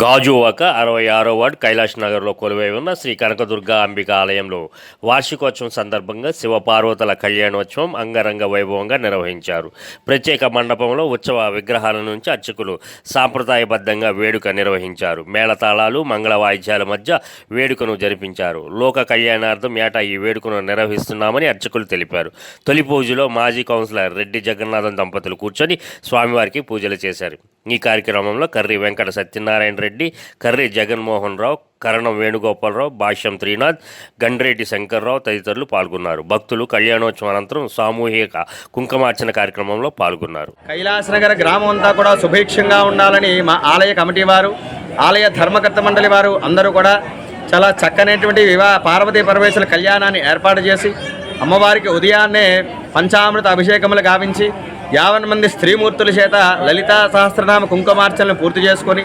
గాజువాక అరవై ఆరో వార్డు కైలాష్ నగర్లో కొలువై ఉన్న శ్రీ కనకదుర్గ అంబిక ఆలయంలో వార్షికోత్సవం సందర్భంగా శివపార్వతుల కళ్యాణోత్సవం అంగరంగ వైభవంగా నిర్వహించారు. ప్రత్యేక మండపంలో ఉత్సవ విగ్రహాల నుంచి అర్చకులు సాంప్రదాయబద్ధంగా వేడుక నిర్వహించారు. మేళతాళాలు మంగళ వాయిద్యాల మధ్య వేడుకను జరిపించారు. లోక కళ్యాణార్థం ఏటా ఈ వేడుకను నిర్వహిస్తున్నామని అర్చకులు తెలిపారు. తొలి పూజలో మాజీ కౌన్సిలర్ రెడ్డి జగన్నాథం దంపతులు కూర్చొని స్వామివారికి పూజలు చేశారు. ఈ కార్యక్రమంలో కర్రీ వెంకట సత్యనారాయణ రెడ్డి కర్రీ జగన్మోహన్ రావు కరణం వేణుగోపాలరావు భాష్యం త్రీనాథ్ గండ్రెడ్డి శంకర్రావు తదితరులు పాల్గొన్నారు. భక్తులు కళ్యాణోత్సవం అనంతరం సామూహిక కుంకుమార్చన కార్యక్రమంలో పాల్గొన్నారు. కైలాసనగర గ్రామం అంతా కూడా సుభిక్షంగా ఉండాలని మా ఆలయ కమిటీ వారు ఆలయ ధర్మకర్త మండలి వారు అందరూ కూడా చాలా చక్కనైనటువంటి వివాహ పార్వతీ పరమేశ్వర కళ్యాణాన్ని ఏర్పాటు చేసి అమ్మవారికి ఉదయాన్నే పంచామృత అభిషేకములు గావించి యావన్ మంది స్త్రీమూర్తుల చేత లలితా సహస్రనామ కుంకుమార్చనలు పూర్తి చేసుకొని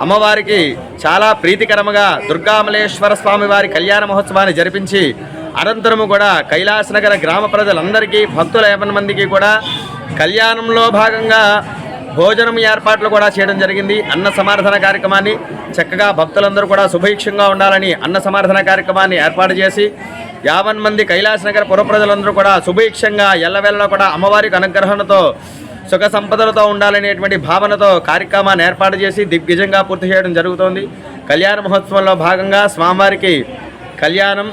అమ్మవారికి చాలా ప్రీతికరముగా దుర్గామలేశ్వర స్వామి వారి కళ్యాణ మహోత్సవాన్ని జరిపించి అనంతరము కూడా కైలాసనగర గ్రామ ప్రజలందరికీ భక్తుల యాభై మందికి కూడా కళ్యాణంలో భాగంగా భోజనం ఏర్పాట్లు కూడా చేయడం జరిగింది. అన్న సమారాధన కార్యక్రమాన్ని చక్కగా భక్తులందరూ కూడా శుభీక్షంగా ఉండాలని అన్న సమారాధన కార్యక్రమాన్ని ఏర్పాటు చేసి యావన్ మంది కైలాస నగర పుర ప్రజలందరూ కూడా శుభీక్షంగా ఎల్లవేళలా కూడా అమ్మవారికి అనుగ్రహణతో సుఖ సంపదలతో ఉండాలనేటువంటి భావనతో కార్యక్రమాన్ని ఏర్పాటు చేసి దిగ్విజంగా పూర్తి చేయడం జరుగుతోంది. కళ్యాణ మహోత్సవంలో భాగంగా స్వామివారికి కళ్యాణం